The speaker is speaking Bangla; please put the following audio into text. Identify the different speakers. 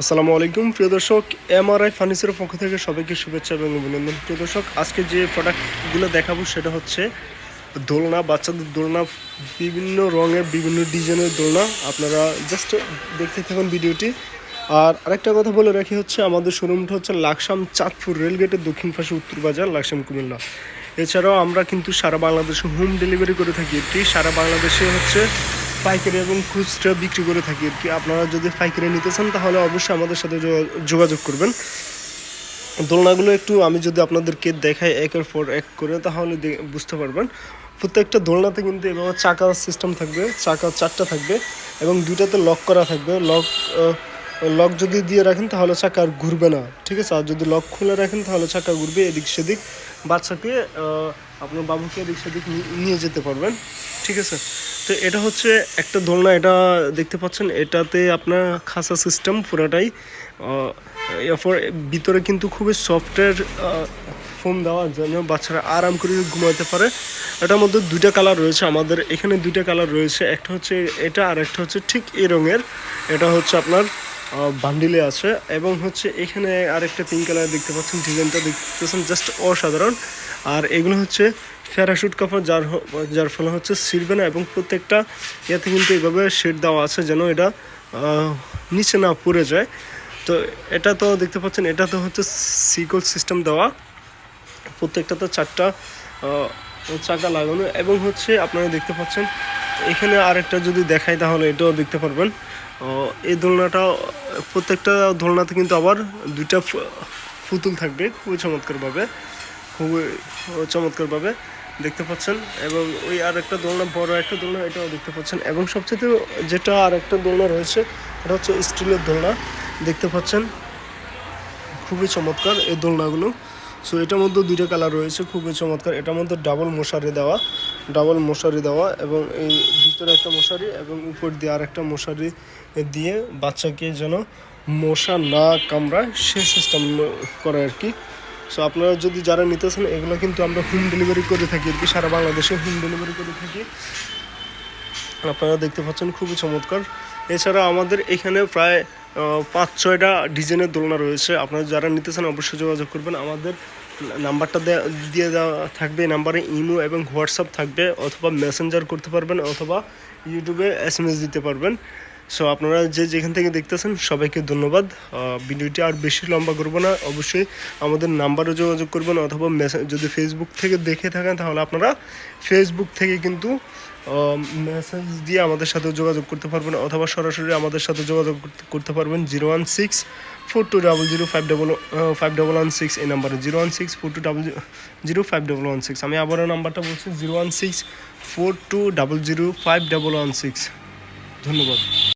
Speaker 1: আসসালামু আলাইকুম, প্রিয় দর্শক এমআরআই ফার্নিচারের পক্ষ থেকে সবাইকে শুভেচ্ছা এবং অভিনন্দন। প্রিয় দর্শক, আজকে যে প্রোডাক্টগুলো দেখাবো সেটা হচ্ছে দোলনা, বাচ্চাদের দোলনা, বিভিন্ন রঙের, বিভিন্ন ডিজাইনের দোলনা। আপনারা জাস্ট দেখতে থাকুন ভিডিওটি। আর আরেকটা কথা বলে রাখি হচ্ছে, আমাদের শোরুমটা হচ্ছে লাকসাম চাঁদপুর রেলগেটের দক্ষিণ পাশে উত্তর বাজার, লাকসাম কুমিল্লা। এছাড়াও আমরা কিন্তু সারা বাংলাদেশে হোম ডেলিভারি করে থাকি। এটি সারা বাংলাদেশে হচ্ছে পাইকারি এবং খুচরা বিক্রি করে থাকি আর কি। আপনারা যদি পাইকারি নিতে চান, তাহলে অবশ্যই আমাদের সাথে যোগা- যোগাযোগ করবেন। দোলনাগুলো একটু আমি যদি আপনাদেরকে দেখাই একের পর এক করে, তাহলে বুঝতে পারবেন। প্রত্যেকটা দোলনাতে কিন্তু এভাবে চাকা সিস্টেম থাকবে, চাকা চারটা থাকবে এবং দুইটাতে লক করা থাকবে। লক লক যদি দিয়ে রাখেন, তাহলে চাকা আর ঘুরবে না, ঠিক আছে? আর যদি লক খুলে রাখেন, তাহলে চাকা ঘুরবে এদিক সেদিক। বাচ্চাকে আপনার বাবুকে এদিক সেদিক নিয়ে যেতে পারবেন, ঠিক আছে? তো এটা হচ্ছে একটা দোলনা, এটা দেখতে পাচ্ছেন, এটাতে আপনার খাসা সিস্টেম পুরোটাই এরপর ভিতরে কিন্তু খুবই সফটওয়্যার ফোম দেওয়ার জন্য বাচ্চারা আরাম করে ঘুমাতে পারে। এটার মধ্যে দুইটা কালার রয়েছে, আমাদের এখানে দুইটা কালার রয়েছে, একটা হচ্ছে এটা আর একটা হচ্ছে ঠিক এ রঙের, এটা হচ্ছে আপনার বান্ডিলে আছে এবং হচ্ছে এখানে আরেকটা পিঙ্ক কালার দেখতে পাচ্ছেন, ডিজাইনটা দেখতেছেন জাস্ট অসাধারণ। আর এগুলো হচ্ছে প্যারাশুট কাপড়, যার যার ফলে হচ্ছে ছিঁড়বে না এবং প্রত্যেকটা ইয়াতে কিন্তু এইভাবে শেড দেওয়া আছে যেন এটা নিচে না পড়ে যায়। তো এটা তো দেখতে পাচ্ছেন, এটা তো হচ্ছে সিকল সিস্টেম দেওয়া। প্রত্যেকটাতে চারটা চাকা লাগানো এবং হচ্ছে আপনারা দেখতে পাচ্ছেন এখানে আরেকটা যদি দেখাই তাহলে এটাও দেখতে পারবেন। এই দোলনাটা, প্রত্যেকটা দোলনাতে কিন্তু আবার দুইটা পুতুল থাকবে, খুবই চমৎকারভাবে খুবই চমৎকারভাবে দেখতে পাচ্ছেন। এবং ওই আর একটা দোলনা, বড় একটা দোলনা, এটাও দেখতে পাচ্ছেন। এবং সবচেয়ে যেটা আর একটা দোলনা রয়েছে এটা হচ্ছে স্টিলের দোলনা, দেখতে পাচ্ছেন। খুবই চমৎকার এই দোলনাগুলো। সো এটার মধ্যে দুইটা কালার রয়েছে, খুবই চমৎকার। এটার মধ্যে ডাবল মশারি দেওয়া ডাবল মশারি দেওয়া এবং এই ভিতরে একটা মশারি এবং উপর দিয়ে আর একটা মশারি দিয়ে বাচ্চাকে যেন মশা না কামড়ায়, সে সিস্টেম করে আর কি। সো আপনারা যদি যারা নিতেছেন, এগুলো কিন্তু আমরা হোম ডেলিভারি করে থাকি আর কি, সারা বাংলাদেশে হোম ডেলিভারি করে থাকি। আপনারা দেখতে পাচ্ছেন, খুবই চমৎকার। এছাড়া আমাদের এখানে প্রায় পাঁচ, ছয়টা ডিজাইনের দোলনা রয়েছে। আপনারা যারা নিতে চান অবশ্যই যোগাযোগ করবেন। আমাদের নাম্বারটা দেয়া- দেওয়া থাকবে নাম্বারে ইমো এবং হোয়াটসঅ্যাপ থাকবে, অথবা মেসেঞ্জার করতে পারবেন, অথবা ইউটিউবে এস দিতে পারবেন। সো আপনারা যে যেখান থেকে দেখতেছেন, সবাইকে ধন্যবাদ। ভিডিওটি আর বেশি লম্বা করব না। অবশ্যই আমাদের নাম্বারে যোগাযোগ করবেন, অথবা মেসেজ যদি ফেসবুক থেকে দেখে থাকেন, তাহলে আপনারা ফেসবুক থেকে কিন্তু মেসেজ দিয়ে আমাদের সাথে যোগাযোগ করতে পারবেন অথবা সরাসরি আমাদের সাথে যোগাযোগ করতে- পারবেন zero one six four two double zero five double five double one six এই নাম্বারে। Zero one six four two double zero five double one six. আমি আবারও নাম্বারটা বলছি, zero one six four two double zero five double one six. ধন্যবাদ।